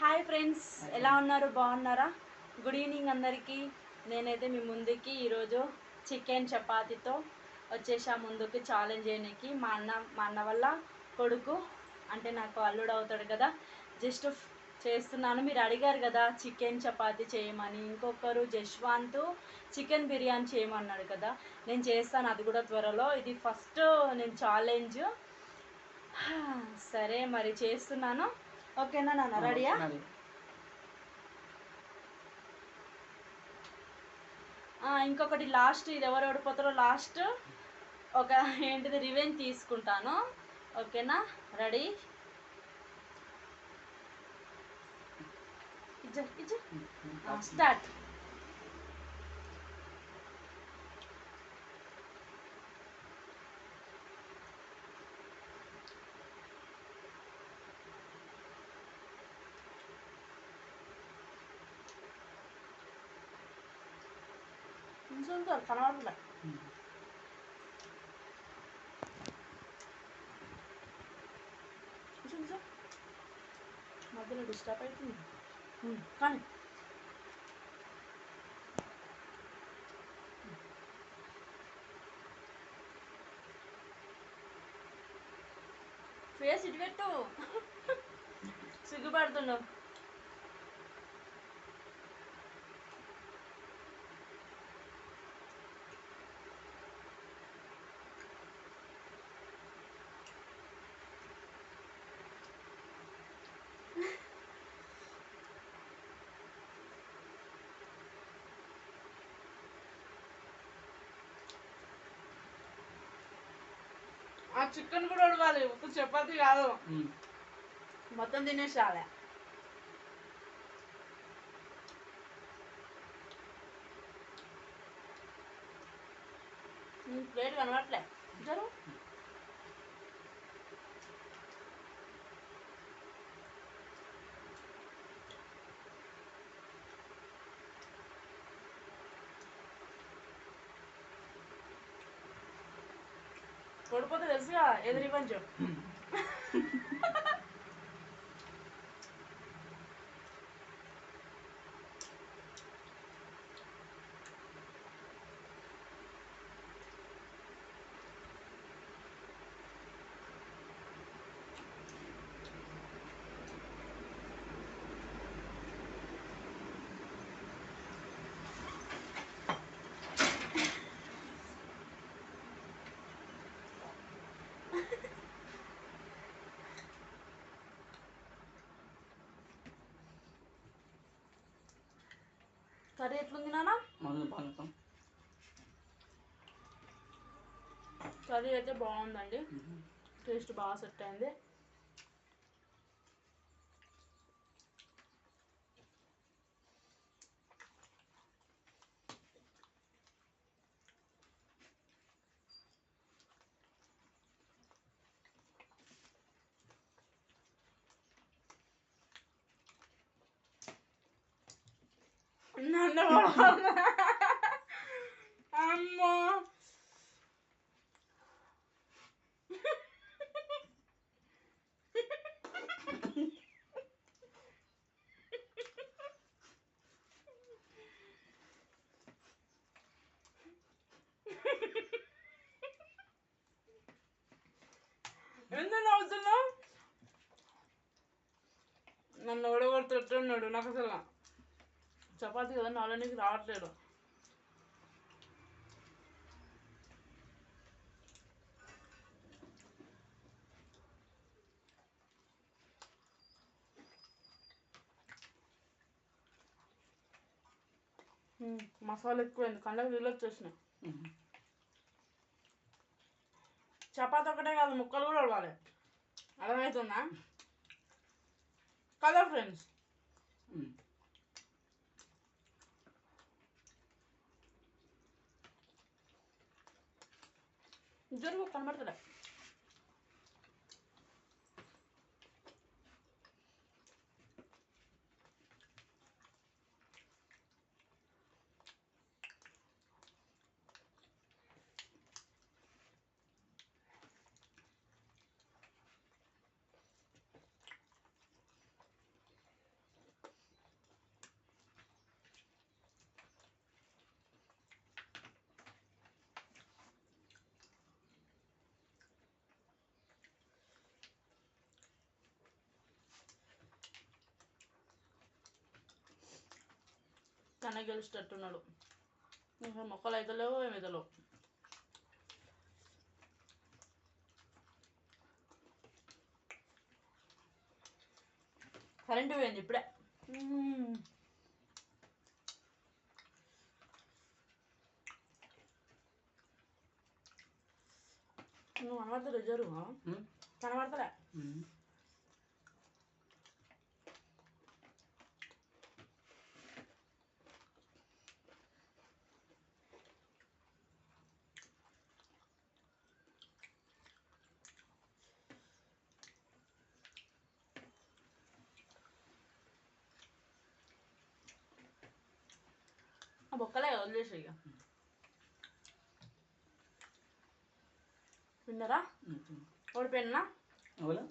Hi friends ఎలా ఉన్నారు? బాగున్నారా? గుడ్ ఈవినింగ్ అందరికీ. నేనైతే మీ ముందుకి ఈరోజు చికెన్ చపాతీతో వచ్చేసా ముందుకి ఛాలెంజ్ చేయడానికి మా అన్న మా అన్న వల్ల కొడుకు అంటే నాకు అల్లుడు అవుతాడు కదా. జస్ట్ చేస్తున్నాను. మీరు అడిగారు కదా చికెన్ చపాతీ చేయమని. ఇంకొకరు జశ్వాంత్ చికెన్ బిర్యానీ చేయమన్నాడు కదా. నేను చేస్తాను అది కూడా త్వరలో. ఇది ఫస్ట్ నేను ఛాలెంజ్ సరే మరి చేస్తున్నాను. ఓకేనా నాన్న రెడీయా? ఇంకొకటి లాస్ట్ ఇది ఎవరు ఓడిపోతారో లాస్ట్. ఒక ఏంటిది రివెంజ్ తీసుకుంటాను. ఓకేనా? రెడీ? స్టార్ట్. నిల్చుంటారు కనబడలే నిల్చో. మధ్యలో డిస్టర్బ్ అవుతుంది. కానీ. ఫేస్ ఇటు పెట్టు. సిగ్గుపడుతున్నావు ఆ చికెన్ కూడా ఉడవాలి ఒక చపాతి కాదు. మొత్తం తినేసాలే ప్లేట్ కనబట్లే జరు. ఓడిపోతే తెలుసుగా ఎదురు పంచు కర్రీ ఎట్లుంది నాన్న? కర్రీ అయితే బాగుందండి. టేస్ట్ బాగా సెట్ అయింది. അമ്മ എന്താണ് അവസരം നല്ലോടെ കൊടുത്തിട്ടുണ്ടോ നക്കസല്ല చపాతీ కదా నాలోనికి రావట్లేదు. మసాలా ఎక్కువైంది కళ్ళకి నీళ్ళు వచ్చేసినాయి. ఉమ్. చపాతి ఒకటే కాదు ముక్కలు కూడా ఉడవాలి. అర్థమవుతుందా కదా ఫ్రెండ్స్ జరుగు కనబడతలే తనే గెలిచేటట్టున్నాడు ఇంకా మొక్కలు అయితే లేవు లేవు. కరెంటు పోయింది ఇప్పుడే. నువ్వు కనబడతలే జరుగు? ఉమ్, కనబడతలే? బొక్కలే వదిలేసి ఇక విన్నరా. ఓడిపోయినా ఎవరు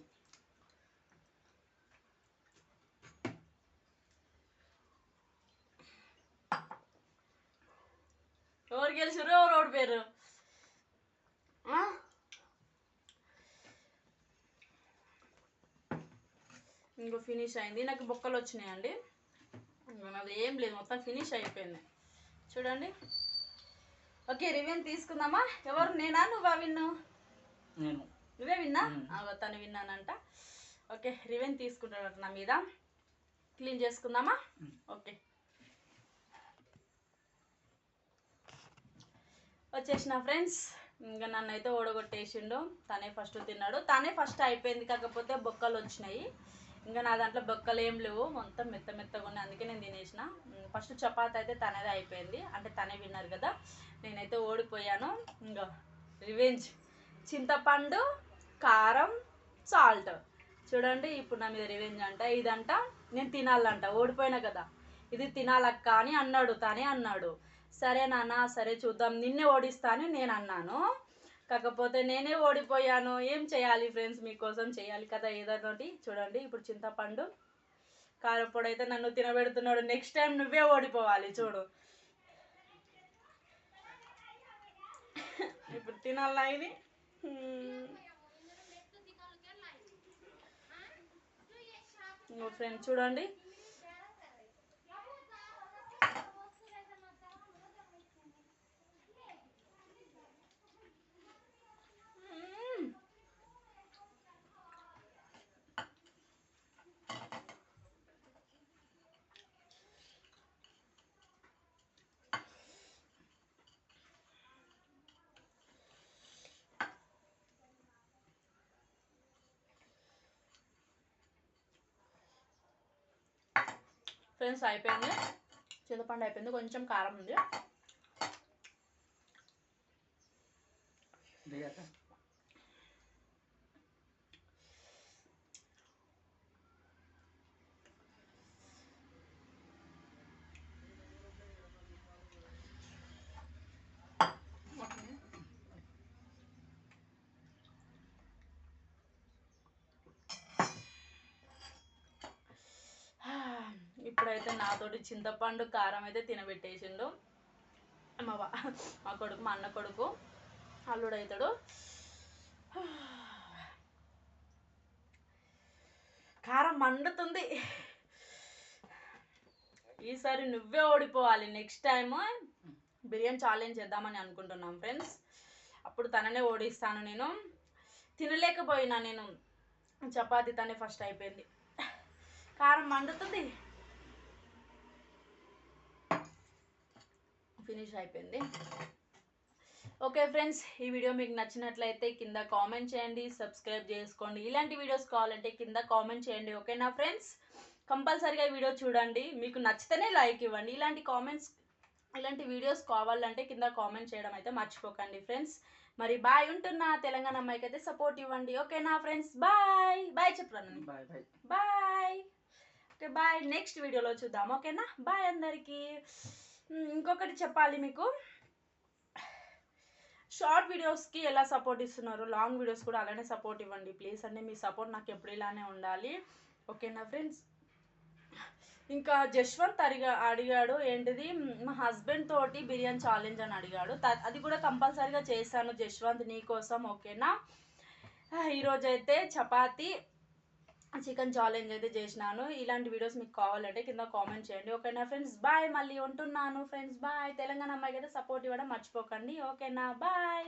ఎవరు గెలిచారు ఎవరు ఓడిపోయారు? ఇంకో ఫినిష్ అయింది నాకు బొక్కలు వచ్చినాయండి ఇంకో నాది ఏం లేదు మొత్తం ఫినిష్ అయిపోయింది చూడండి. ఓకే రివెన్ తీసుకుందామా? ఎవరు? నేనా? నువ్వా విన్ను? నేను. నువ్వే విన్నా? తను విన్నానంట. ఓకే రివెన్ తీసుకుంటాడట నా మీద. క్లీన్ చేసుకుందామా. ఓకే. వచ్చేసిన ఫ్రెండ్స్ ఇంకా నన్ను అయితే ఓడగొట్టేసిండు. తనే ఫస్ట్ తిన్నాడు. తనే ఫస్ట్ అయిపోయింది కాకపోతే బొక్కలు వచ్చినాయి ఇంకా నా దాంట్లో బొక్కలు ఏం లేవు. మొత్తం మెత్త మెత్తగా ఉన్నాయి. అందుకే నేను తినేసిన. ఫస్ట్ చపాతి అయితే తనదే అయిపోయింది. అంటే తనే విన్నారు కదా. నేనైతే ఓడిపోయాను. ఇంకా రివెంజ్. చింతపండు కారం సాల్ట్. చూడండి ఇప్పుడు నా మీద రివెంజ్ అంట. ఇదంట నేను తినాలంట. ఓడిపోయినా కదా. ఇది తినాలక్క అని అన్నాడు. తనే అన్నాడు. సరే నాన్న సరే చూద్దాం. నిన్నే ఓడిస్తా అని నేను అన్నాను. కాకపోతే నేనే ఓడిపోయాను. ఏం చేయాలి ఫ్రెండ్స్ మీకోసం? చేయాలి కదా ఏదోటి చూడండి ఇప్పుడు చింతపండు కారపొడి అయితే నన్ను తినబెడుతున్నాడు. నెక్స్ట్ టైం నువ్వే ఓడిపోవాలి చూడు. ఇప్పుడు తినాలా ఇది? ఫ్రెండ్ చూడండి. ఫ్రెండ్స్ అయిపోయింది. చింతపండు అయిపోయింది. కొంచెం కారం ఉంది. దిగాక నాతోటి చింతపండు కారం అయితే తినబెట్టేసిండు. మా మా కొడుకు మా అన్న కొడుకు అల్లుడు అవుతాడు కారం మండుతుంది. ఈసారి నువ్వే ఓడిపోవాలి. నెక్స్ట్ టైం బిర్యానీ ఛాలెంజ్ చేద్దామని అనుకుంటున్నాం ఫ్రెండ్స్. అప్పుడు తననే ఓడిస్తాను నేను. తినలేకపోయినా నేను. చపాతి తనే ఫస్ట్ అయిపోయింది. కారం మండుతుంది. ఫినిష్ అయిపోయింది. ఓకే ఫ్రెండ్స్ ఈ వీడియో మీకు నచ్చినట్లయితే కింద కామెంట్ చేయండి సబ్స్క్రైబ్ చేసుకోండి. ఇలాంటి వీడియోస్ కావాలంటే కింద కామెంట్ చేయండి ఓకేనా ఫ్రెండ్స్ కంపల్సరీగా ఈ వీడియో చూడండి. మీకు నచ్చితేనే లైక్ ఇవ్వండి. ఇలాంటి కామెంట్స్ ఇలాంటి వీడియోస్ కావాలంటే కింద కామెంట్ చేయడం అయితే మర్చిపోకండి ఫ్రెండ్స్ మరి బాయ్ ఉంటున్నా. తెలంగాణ అమ్మాయికి అయితే సపోర్ట్ ఇవ్వండి. ఓకేనా friends bye bye చెప్పరాను bye bye bye okay bye next వీడియోలో చూద్దాం. ఓకేనా బాయ్ అందరికీ. ఇంకొకటి చెప్పాలి మీకు. షార్ట్ వీడియోస్కి ఎలా సపోర్ట్ ఇస్తున్నారు? లాంగ్ వీడియోస్ కూడా అలానే సపోర్ట్ ఇవ్వండి ప్లీజ్. అంటే మీ సపోర్ట్ నాకు ఎప్పుడు ఇలానే ఉండాలి. ఓకేనా ఫ్రెండ్స్? ఇంకా జశ్వంత్ అడిగా అడిగాడు ఏంటిది? మా హస్బెండ్ తోటి బిర్యానీ ఛాలెంజ్ అని అడిగాడు. అది కూడా కంపల్సరీగా చేశాను జశ్వంత్ నీ కోసం ఓకేనా? ఈరోజైతే చపాతీ చపాతి చికెన్ ఛాలెంజ్ అయితే చేసినాను. ఇలాంటి వీడియోస్ మీకు కావాలంటే కింద కామెంట్ చేయండి. ఓకేనా ఫ్రెండ్స్ బాయ్ మళ్ళీ ఉంటున్నాను ఫ్రెండ్స్ బాయ్ తెలంగాణ అమ్మాయికి అయితే సపోర్ట్ ఇవ్వడం మర్చిపోకండి. ఓకేనా? Bye bye